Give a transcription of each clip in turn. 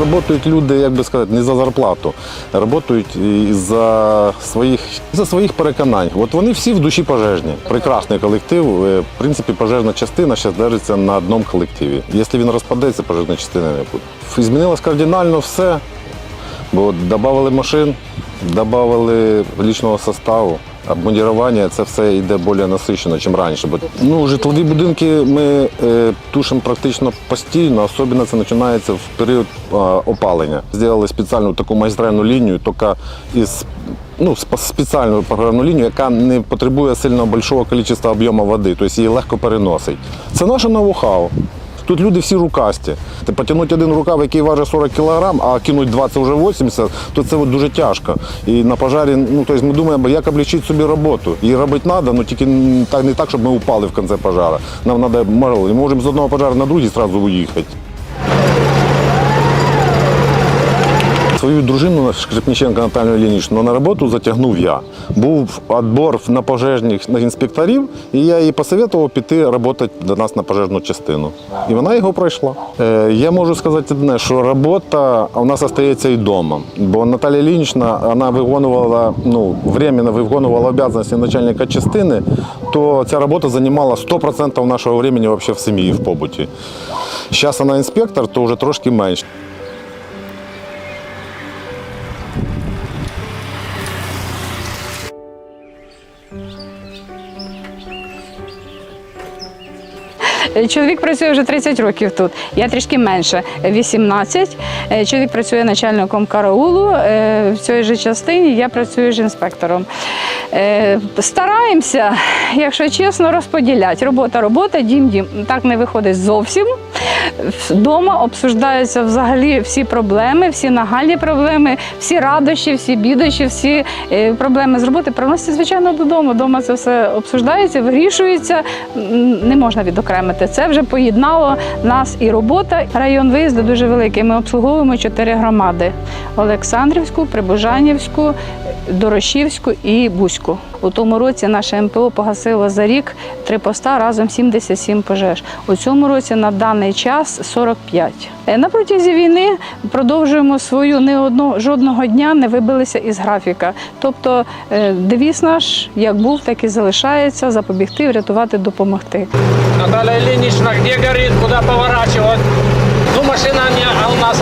працюють люди, як би сказати, не за зарплату, працюють за своїх, за своїх переконань. От вони всі в душі пожежні. Прекрасний колектив. Е, В принципі, пожежна частина зараз держиться на одному колективі. Якщо він розпадеться, пожежної частини не буде. Змінилось кардинально все, бо додали машин, додали лічного составу. Обмундірування це все йде більш насичено, ніж раніше. Бо ну, житлові будинки ми е, тушимо практично постійно, особливо це починається в період е, опалення. Зробили спеціальну таку магістральну лінію, тільки із ну, спеціальну програмну лінію, яка не потребує сильно великого кількості об'єму води, тобто її легко переносить. Це наше ноу-хау. Тут люди всі рукасті. Ти потягнути один рукав, який важить 40 кг, а кинуть 20 вже 80, то це от дуже тяжко. І на пожарі, ну тобто ми думаємо, як облічити собі роботу. І робити треба, але тільки не так, щоб ми упали в кінці пожару. Нам треба, ми можемо з одного пожару на другий одразу уїхати. Свою дружину Шкрипниченко Наталію Лінічну на роботу затягнув я. Був відбор на пожежних на інспекторів, і я їй посоветував піти працювати до нас на пожежну частину. І вона його пройшла. Е, я можу сказати одне, що робота у нас залишається і вдома. Бо Наталія Лінічна вона виконувала, ну, временно виконувала обов'язки начальника частини, то ця робота займала 100% нашого времени в сім'ї, в побуті. Зараз вона інспектор, то вже трошки менше. Чоловік працює вже 30 років тут. Я трішки менше 18. Е, Чоловік працює начальником караулу. Е, В цій же частині я працюю ж інспектором. Е, Стараємося, якщо чесно, розподіляти. Робота, робота, дім, дім. Так не виходить зовсім. Вдома обсуждаються взагалі всі проблеми, всі нагальні проблеми, всі радощі, всі бідощі, всі е, проблеми з роботи приносяться, звичайно, додому. Дома це все обсуждається, вирішується. Не можна відокремити. Це вже поєднало нас і робота. Район виїзду дуже великий. Ми обслуговуємо чотири громади: Олександрівську, Прибужанівську, Дорошівську і Бузьку. У тому році наше МПО погасило за рік три поста разом 77 пожеж. У цьому році на даний час 45. Е, На протязі війни продовжуємо свою не одного жодного дня не вибилися із графіка. Тобто е, девіз наш як був, так і залишається запобігти, врятувати, допомогти. Наталья Ильинична, где горит, куда поворачивать? Ну, машина не, а у нас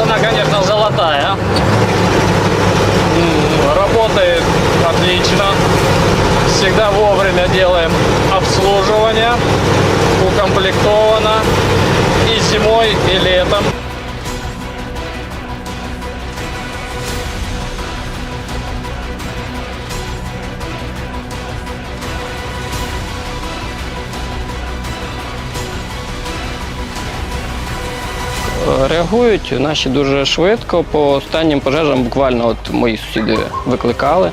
Всегда вовремя делаем обслуживание. Укомплектовано и зимой, и летом. Реагують наші дуже швидко. По останнім пожежам буквально от мої сусіди викликали.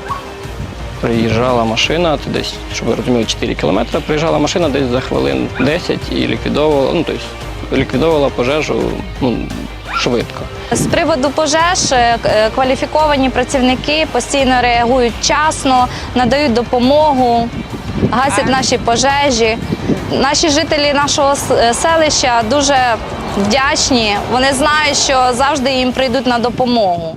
Приїжджала машина, десь, щоб ви розуміли, 4 кілометри. Приїжджала машина десь за хвилин 10 і ліквідовувала, ну тобто ліквідовувала пожежу ну, швидко. З приводу пожеж е, е, кваліфіковані працівники постійно реагують вчасно, надають допомогу, гасять наші пожежі. Наші жителі нашого е, селища дуже вдячні. Вони знають, що завжди їм прийдуть на допомогу.